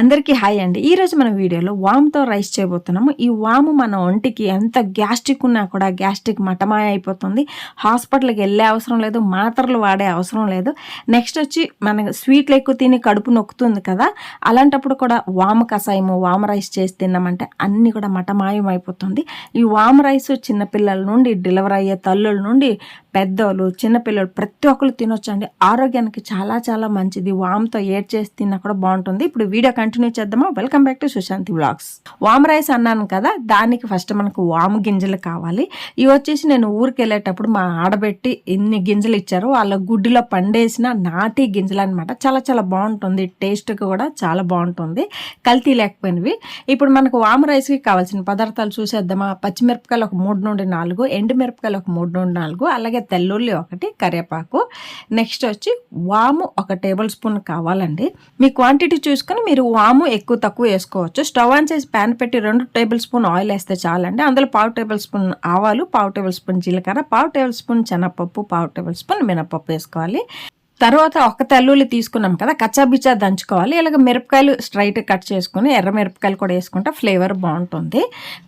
అందరికీ హాయ్ అండి. ఈరోజు మన వీడియోలో వామ్తో రైస్ చేయబోతున్నాము. ఈ వాము మన ఒంటికి ఎంత గ్యాస్ట్రిక్ ఉన్నా కూడా గ్యాస్ట్రిక్ మటమాయ అయిపోతుంది. హాస్పిటల్కి వెళ్ళే అవసరం లేదు మాత్రలు వాడే అవసరం లేదు. నెక్స్ట్ వచ్చి మన స్వీట్లు ఎక్కువ తిని కడుపు నొక్కుతుంది కదా అలాంటప్పుడు కూడా వాము కషాయము వాము రైస్ చేసి తిన్నామంటే అన్నీ కూడా మటమాయం అయిపోతుంది. ఈ వాము రైస్ చిన్నపిల్లల నుండి డెలివరీ అయ్యే తల్లుల నుండి పెద్దోళ్ళు చిన్నపిల్లలు ప్రతి ఒక్కరు తినొచ్చండి. ఆరోగ్యానికి చాలా చాలా మంచిది. వామ్తో ఏడ్ చేసి తిన్నా కూడా బాగుంటుంది. ఇప్పుడు వీడియో కంటిన్యూ చేద్దామా? Welcome back to Sushanthi blogs warm rice అన్నాను కదా దానికి ఫస్ట్ మనకు వాము గింజలు కావాలి. ఇవి వచ్చేసి నేను ఊరికి వెళ్ళేటప్పుడు మా ఆడబెట్టి ఎన్ని గింజలు ఇచ్చారో. వాళ్ళ గుడ్డిలో పండేసిన నాటి గింజలు అనమాట చాలా చాలా బాగుంటుంది. టేస్ట్కి కూడా చాలా బాగుంటుంది. కల్తీ లేకపోయినవి. ఇప్పుడు మనకు వాము రైస్కి కావాల్సిన పదార్థాలు చూసేద్దామా? పచ్చిమిరపకాయలు ఒక మూడు నుండి నాలుగు ఎండు మిరపకాయలు ఒక మూడు నుండి నాలుగు అలాగే తెల్లుల్లి ఒకటి కరివేపాకు. నెక్స్ట్ వచ్చి వాము ఒక టేబుల్ స్పూన్ కావాలండి. మీ క్వాంటిటీ చూసుకొని మీరు వాము ఎక్కువ తక్కువ వేసుకోవచ్చు. స్టవ్ ఆన్ చేసి ప్యాన్ పెట్టి రెండు టేబుల్ స్పూన్ ఆయిల్ వేస్తే చాలండి. అందులో పావు టేబుల్ స్పూన్ ఆవాలు పావు టేబుల్ స్పూన్ జీలకర్ర పావు టేబుల్ స్పూన్ శనగపప్పు పావు టేబుల్ స్పూన్ మినపప్పు వేసుకోవాలి. తర్వాత ఒక తెల్లుల్లి తీసుకున్నాం కదా కచ్చాబిచ్చా దంచుకోవాలి. ఇలాగ మిరపకాయలు స్ట్రైట్ కట్ చేసుకుని ఎర్ర మిరపకాయలు కూడా వేసుకుంటే ఫ్లేవర్ బాగుంటుంది.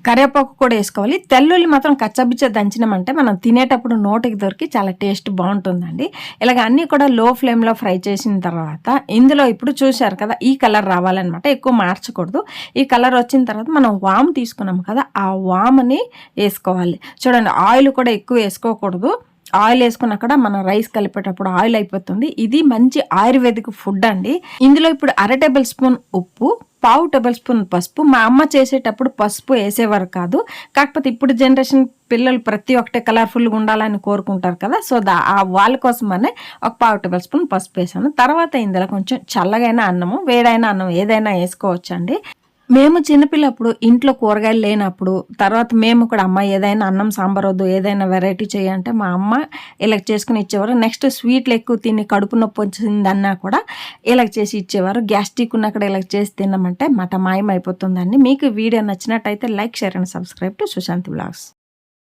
కరివేపాకు కూడా వేసుకోవాలి. తెల్లుల్లి మాత్రం కచ్చాబిచ్చా దంచినామంటే మనం తినేటప్పుడు నోటికి దొరికి చాలా టేస్ట్ బాగుంటుందండి. ఇలాగ అన్నీ కూడా లో ఫ్లేమ్లో ఫ్రై చేసిన తర్వాత ఇందులో ఇప్పుడు చూశారు కదా ఈ కలర్ రావాలన్నమాట. ఎక్కువ మార్చకూడదు. ఈ కలర్ వచ్చిన తర్వాత మనం వామ్ తీసుకున్నాం కదా ఆ వామ్ని వేసుకోవాలి. చూడండి ఆయిల్ కూడా ఎక్కువ వేసుకోకూడదు. ఆయిల్ వేసుకున్నాక మనం రైస్ కలిపేటప్పుడు ఆయిల్ అయిపోతుంది. ఇది మంచి ఆయుర్వేదిక్ ఫుడ్ అండి. ఇందులో ఇప్పుడు అర టేబుల్ స్పూన్ ఉప్పు పావు టేబుల్ స్పూన్ పసుపు. మా అమ్మ చేసేటప్పుడు పసుపు వేసేవారు కాదు. కాకపోతే ఇప్పుడు జనరేషన్ పిల్లలు ప్రతి ఒక్కటే కలర్ఫుల్గా ఉండాలని కోరుకుంటారు కదా. సో దా ఆ వాళ్ళ కోసమనే ఒక పావు టేబుల్ స్పూన్ పసుపు వేసాను. తర్వాత ఇందులో కొంచెం చల్లగైన అన్నము వేడైన అన్నం ఏదైనా వేసుకోవచ్చండి. మేము చిన్నపిల్లప్పుడు ఇంట్లో కూరగాయలు లేనప్పుడు తర్వాత మేము కూడా అమ్మ ఏదైనా అన్నం సాంబార్ వద్దు ఏదైనా వెరైటీ చేయంటే మా అమ్మ ఇలా చేసుకుని ఇచ్చేవారు. నెక్స్ట్ స్వీట్లు ఎక్కువ తిని కడుపు నొప్పి వచ్చిందన్నా కూడా ఇలా చేసి ఇచ్చేవారు. గ్యాస్ట్రిక్ ఉన్నక్కడ ఇలా చేసి తిన్నామంటే మాట మాయం అయిపోతుందండి మీకు వీడియో నచ్చినట్టయితే like share and subscribe to Sushanthi blogs